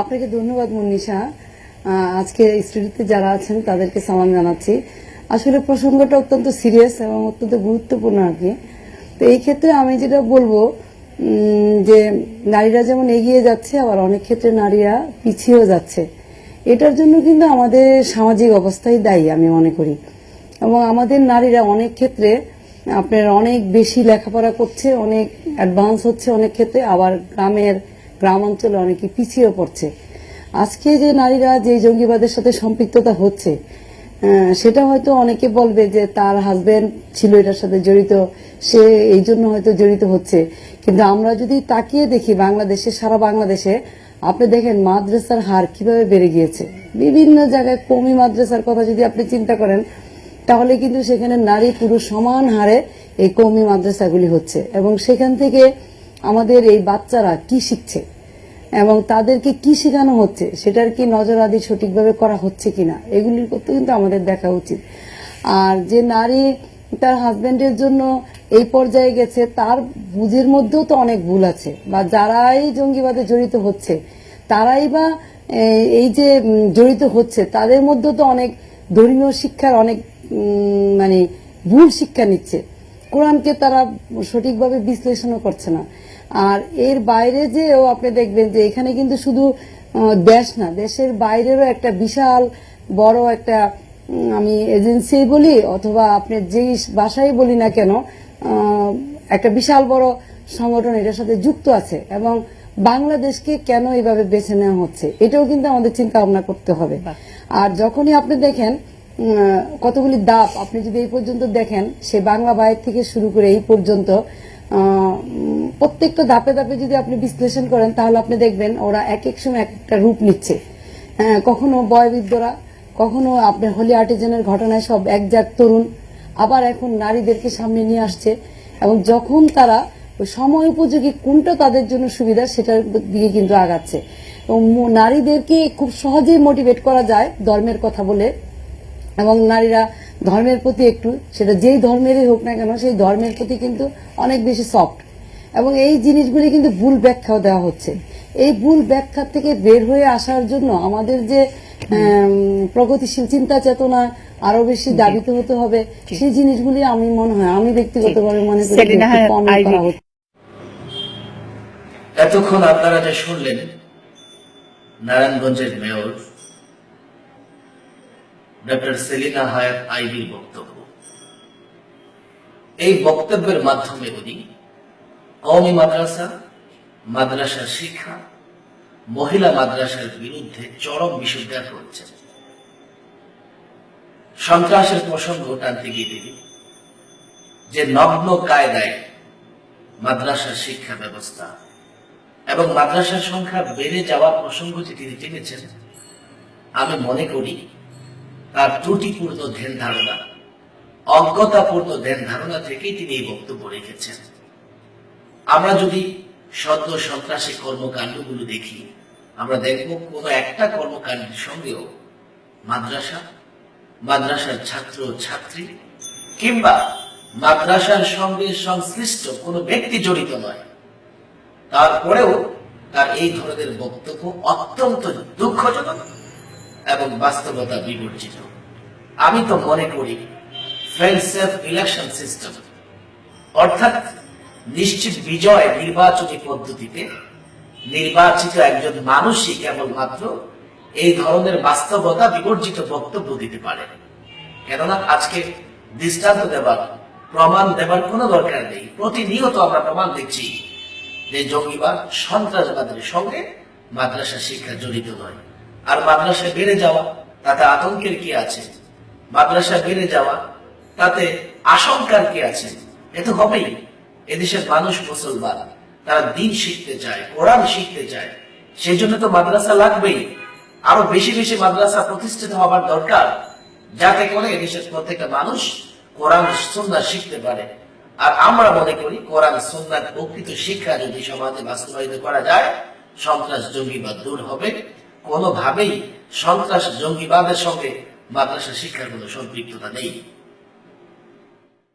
আপনাকে ধন্যবাদ মুন্নিশা আজকে স্টুডিওতে যারা আছেন, তাদেরকে সালাম জানাচ্ছি। আসলে প্রসঙ্গটা অত্যন্ত সিরিয়াস এবং অত্যন্ত গুরুত্বপূর্ণ আর কি। তো এই ক্ষেত্রে আমি যেটা বলব যে নারীরা যেমন এগিয়ে যাচ্ছে, আবার অনেক ক্ষেত্রে নারীরা পিছিয়েও যাচ্ছে। এটার জন্য কিন্তু আমাদের সামাজিক অবস্থাই দায়ী, আমি মনে করি। এবং আমাদের নারীরা অনেক ক্ষেত্রে আপনার অনেক বেশি লেখাপড়া করছে, অনেক অ্যাডভান্স হচ্ছে অনেক ক্ষেত্রে, আবার গ্রামের গ্রাম অঞ্চলে অনেকে পিছিয়ে পড়ছে। আজকে যে নারীরা, যে জঙ্গিবাদের সাথে সম্পৃক্ততা হচ্ছে সেটা হয়তো অনেকে বলবে যে তার হাজবেন্ড ছিল এটার সাথে জড়িত, সে এই জন্য হয়তো জড়িত হচ্ছে। কিন্তু আমরা যদি তাকিয়ে দেখি বাংলাদেশে, সারা বাংলাদেশে, আপনি দেখেন মাদ্রাসার হার কীভাবে বেড়ে গিয়েছে। বিভিন্ন জায়গায় কমি মাদ্রাসার কথা যদি আপনি চিন্তা করেন, তাহলে কিন্তু সেখানে নারী পুরুষ সমান হারে এই কৌমি মাদ্রাসাগুলি হচ্ছে। এবং সেখান থেকে আমাদের এই বাচ্চারা কি শিখছে? এবং তাদেরকে কি শেখানো হচ্ছে? সেটার কি নজরাদি সঠিকভাবে করা হচ্ছে কিনা? এগুলির করতে কিন্তু আমাদের দেখা উচিত। আর যে নারী তার হাজব্যান্ডের জন্য এই পর্যায়ে গেছে, তার বুঝের মধ্যেও তো অনেক ভুল আছে। বা যারাই জঙ্গিবাদে জড়িত হচ্ছে, তারাই বা এই- এই যে জড়িত হচ্ছে, তাদের মধ্যেও তো অনেক ধর্মীয় শিক্ষার অনেক মানে ভুল শিক্ষা নিচ্ছে। কোরআনকে তারা সঠিকভাবে বিশ্লেষণও করছে না। আর এর বাইরে যেও আপনি দেখবেন যে এখানে কিন্তু শুধু দেশ না দেশের বাইরেরও একটা বিশাল বড় একটা আমি এজেন্সি বলি অথবা আপনি যেই ভাষাই বলি না কেন একটা বিশাল বড় সংগঠন এটার সাথে যুক্ত আছে এবং বাংলাদেশকে কেন এইভাবে বেছে নেওয়া হচ্ছে এটাও কিন্তু আমাদের চিন্তা ভাবনা করতে হবে। আর যখনই আপনি দেখেন কতগুলি দাপ আপনি যদি এই পর্যন্ত দেখেন সে বাংলা বাইর থেকে শুরু করে এই পর্যন্ত প্রত্যেকটা ধাপে ধাপে যদি আপনি বিশ্লেষণ করেন তাহলে আপনি দেখবেন ওরা এক এক সময় এক একটা রূপ নিচ্ছে। হ্যাঁ, কখনো বয়বৃদ্ধরা কখনো আপনার হোলি আর্টিজেনের ঘটনায় সব একজাক তরুণ আবার এখন নারীদেরকে সামনে নিয়ে আসছে। এবং যখন তারা ওই সময় উপযোগী কোনটা তাদের জন্য সুবিধা সেটার দিকে কিন্তু আগাচ্ছে। এবং নারীদেরকে খুব সহজেই মোটিভেট করা যায় ধর্মের কথা বলে। এবং নারীরা ধর্মের প্রতি একটু সেটা যেই ধর্মেরই হোক না কেন সেই ধর্মের প্রতি কিন্তু অনেক বেশি সফট এবং এই জিনিসগুলি কিন্তু ভুল ব্যাখ্যাও দেওয়া হচ্ছে। এই ভুল ব্যাখ্যা থেকে বের হয়ে আসার জন্য আমাদের যে প্রগতিশীল চিন্তা চেতনা আরও বেশি দাবিত হতে হবে সেই জিনিসগুলি আমি মনে হয় আমি ব্যক্তিগতভাবে মনে করি কম করা হচ্ছে এতক্ষণ আপনারা যা শুনলেন নারায়ণগঞ্জের মেয়র ডক্টর সেলিনা হায়াত আইবির বক্তব্য। এই বক্তব্যের মাধ্যমে উনি কওমি মাদ্রাসা মাদ্রাসার শিক্ষা, মহিলা মাদ্রাসার বিরুদ্ধে চরম বিষোদ্গার করেছেন সন্ত্রাসের প্রসঙ্গ টানতে গিয়ে তিনি যে নগ্ন কায়দায় মাদ্রাসার শিক্ষা ব্যবস্থা এবং মাদ্রাসার সংখ্যা বেড়ে যাওয়ার প্রসঙ্গ যে তিনি টেনেছেন, আমি মনে করি তার ত্রুটিপূর্ণ ধ্যান ধারণা অজ্ঞতাপূর্ণ ধ্যান ধারণা থেকেই তিনি এই বক্তব্য রেখেছেন। আমরা যদি সদ্য সন্ত্রাসী কর্মকাণ্ডগুলো দেখি, আমরা দেখব কোনো একটা কর্মকাণ্ডের সঙ্গেও মাদ্রাসা, মাদ্রাসার ছাত্র ছাত্রী কিংবা মাদ্রাসার সঙ্গে সংশ্লিষ্ট কোনো ব্যক্তি জড়িত নয়। তারপরেও তার এই ধরনের বক্তব্য অত্যন্ত দুঃখজনক। এবং বাস্তবতা বিবর্জিত। আমি তো মনে করি ইলেকশন সিস্টেম অর্থাৎ নিশ্চিত বিজয় নির্বাচনী পদ্ধতিতে নির্বাচিত একজন মানুষই কেবলমাত্র এই ধরনের বাস্তবতা বিবর্জিত বক্তব্য দিতে পারে। কেননা আজকে দৃষ্টান্ত দেবার, প্রমাণ দেবার কোনো দরকার নেই। প্রতিনিয়ত আমরা প্রমাণ দেখছি যে জঙ্গিবাদ সন্ত্রাসবাদের সঙ্গে মাদ্রাসা শিক্ষা জড়িত নয়। আর মাদ্রাসা বেড়ে যাওয়া, তাতে আতঙ্কের কি আছে? মাদ্রাসা বেড়ে যাওয়া, তাতে আশঙ্কার কি আছে? এ তো হবেই। এদেশের মানুষ মুসলমান, তারা দিন শিখতে চায় কোরআন শিখতে চায় সেই জন্য তো মাদ্রাসা লাগবেই। আরও বেশি বেশি মাদ্রাসা প্রতিষ্ঠিত হবার দরকার, যাতে করে এদেশের প্রত্যেকটা মানুষ কোরআন সুন্নাহ শিখতে পারে। আর আমরা মনে করি, কোরআন সুন্নার প্রকৃত শিক্ষা যদি সমাজে বাস্তবায়িত করা যায়, সন্ত্রাস জঙ্গিবাদ দূর হবে। কোনোভাবেই সন্ত্রাস জঙ্গিবাদের সঙ্গে মাদ্রাসা শিক্ষার কোনো সম্পৃক্ততা নেই।